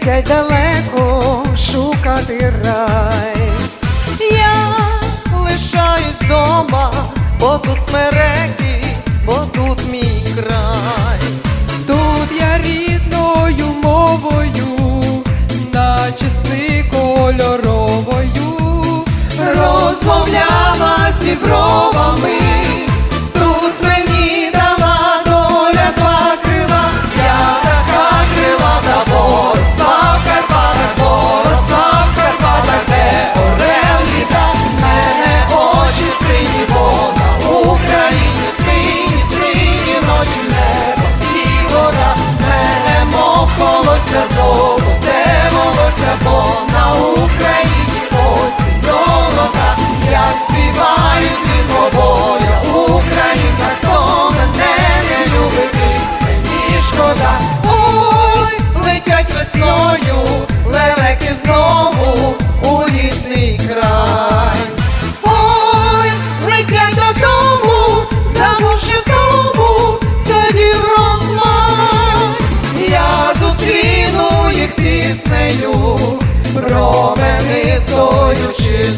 летять далеко шукати рай. Я лишаюсь дома, бо тут смереки, бо тут мій край, тут я рідною мовою, начисти кольоровою, розмовляла з дібровами.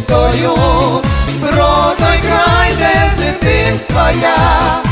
місто його, про той край, де дитинства я.